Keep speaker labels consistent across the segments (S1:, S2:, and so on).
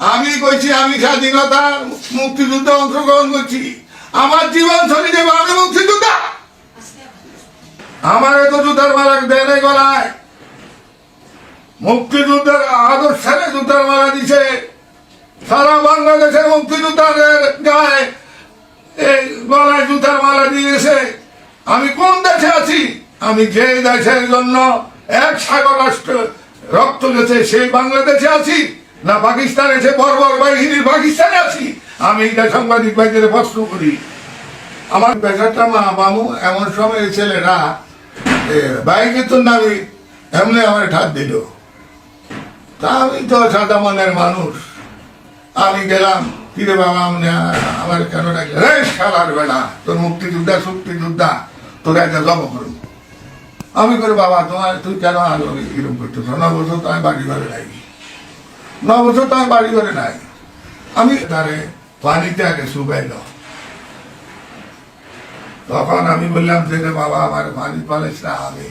S1: আমি কইছি, আমি স্বাধীনতার মুক্তিযুদ্ধে অংশগ্রহণ করছি। আমার জীবন শরীর দেব, আমি মুক্তিযোদ্ধা। আমার এত জুতার মালা দেয় গলায় মুক্তিযুদ্ধের আদর্শের জুতার মালা দিছে। সারা বাংলাদেশের মুক্তিযোদ্ধাদের গায়ে এই গলায় জুতার মালা দিয়েছে আমি কোন দেশে আছি? আমি যে দেশের জন্য এক সাগর রাষ্ট্র রক্ত গেছে, সেই বাংলাদেশে আছি। না পাকিস্তান এসে বর্বর বাহিনীর পাকিস্তানে আছি। আমি এটা সাংবাদিক ভাইদের প্রশ্ন করি। আমার পেশাটা মা মামু এমন সময় ছেলেরা বাইকে তো নামি, এমনি আমার ঠাত দিল। তা আমি তো সাদা মনের মানুষ। আমি গেলাম, কিরে বাবা, আমি আমার কেন ডাকলে? রে শালার বেলা তোর মুক্তিযোদ্ধা, শক্তিযোদ্ধা, তোর একটা জব করুন আমি করে বাবা, তোমার, তুই কেন আলো এরকম করতেছ ন বছর তো আমি বাড়ি ঘরে নাই ন বছর তো আমি বাড়ি করে নাই। আমি তারে পানিতে আগে শুকাইল তখন আমি বললাম যে বাবা, আমার পানি পালিস না আমি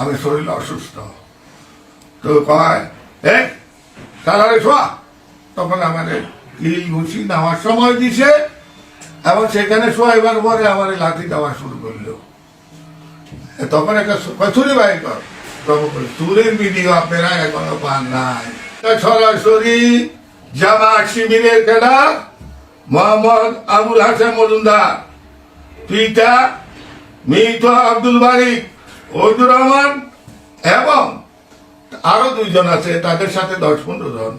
S1: আমি শরীর অসুস্থ। তো কয়, এ শোয়া। তখন আমাদের কিল ঘুষি নেওয়ার সময় দিছে, এবং সেখানে শোয়াইবার পরে আমার লাঠি দেওয়া শুরু করল। তখন একটা ছুরি বাইর কর। তখন চুরির ভিডিও আপনারা এখনও পান নাই। সরাসরি জামা শিবিরের খেলা, মোহাম্মদ আবুল হাসান মজুমদার, পিতা মৃত আব্দুল বারিক ওদুর রহমান এবং আরও দুইজন আছে, তাদের সাথে দশ পনেরো জন।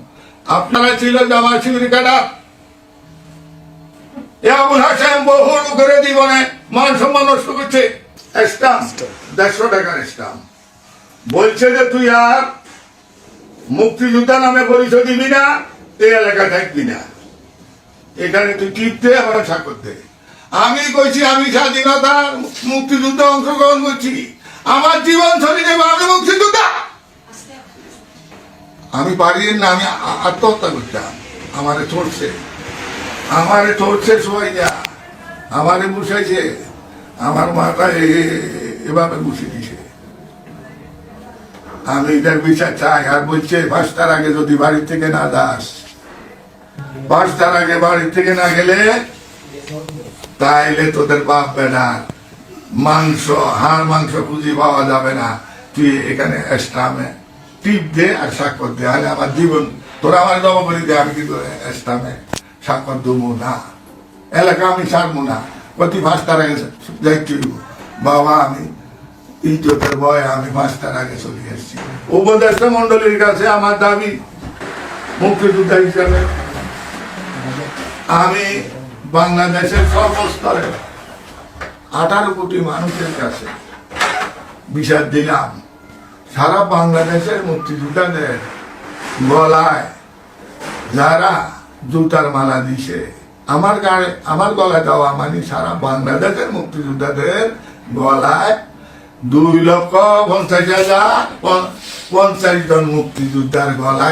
S1: আপনারা ছিল জামা শিবির এ আবুল হাসান বহু লোকের জীবনে মান সম্মান নষ্ট করছে। স্টাম্প, দেড়শো টাকার স্টাম্প। বলছে যে তুই আর মুক্তিযোদ্ধা নামে পরিচয় দিবি না এই এলাকায় থাকবি না। এখানে তুই টিপতে, আমার স্বাক্ষর আমি কইছি, আমি স্বাধীনতার মুক্তিযুদ্ধে অংশগ্রহণ করছি। আমার জীবন শরীরে আমি মুক্তিযোদ্ধা! আমি পারিয়ে না আমি আত্মহত্যা করতাম। আমারে চড়ছে আমারে সবাই যা আমারে বসাইছে আমার মাথা এভাবে বসে দিছে। আমি এটার বিচার চাই, আর বলছে পাঁচটার আগে যদি বাড়ি থেকে না যাস। পাঁচটার আগে বাড়ি থেকে না গেলে, তাইলে তোদের বাপ বেটা, মাংস, হাড় মাংস খুঁজি পাওয়া যাবে না। তুই এখানে স্টামে টিপ দে আর স্বাক্ষর দে, আরে আমার জীবন, তোরা আমার জমা করে দে, আমি কিন্তু স্টামে স্বাক্ষর দেবো না। এলাকা আমি ছাড়বো না। প্রতি পাঁচটার আগে হইব। বাবা, আমি ইজ্জতের ভয়ে আমি পাঁচটার আগে চলে এসেছি। উপদেষ্টা মন্ডলীর কাছে আমার দাবি, মুক্তিযোদ্ধা হিসাবে। আমি বাংলাদেশের সর্বস্তরে আঠারো কোটি মানুষের কাছে বিচার দিলাম। সারা বাংলাদেশের মুক্তিযোদ্ধাদের গলায় যারা জুতার মালা দিছে, আমার গায়ে, আমার গলায় দেওয়া মানে সারা বাংলাদেশের মুক্তিযোদ্ধাদের গলায় দুই লক্ষ পঞ্চাশ হাজার পঞ্চাশ জন মুক্তিযোদ্ধার গলায়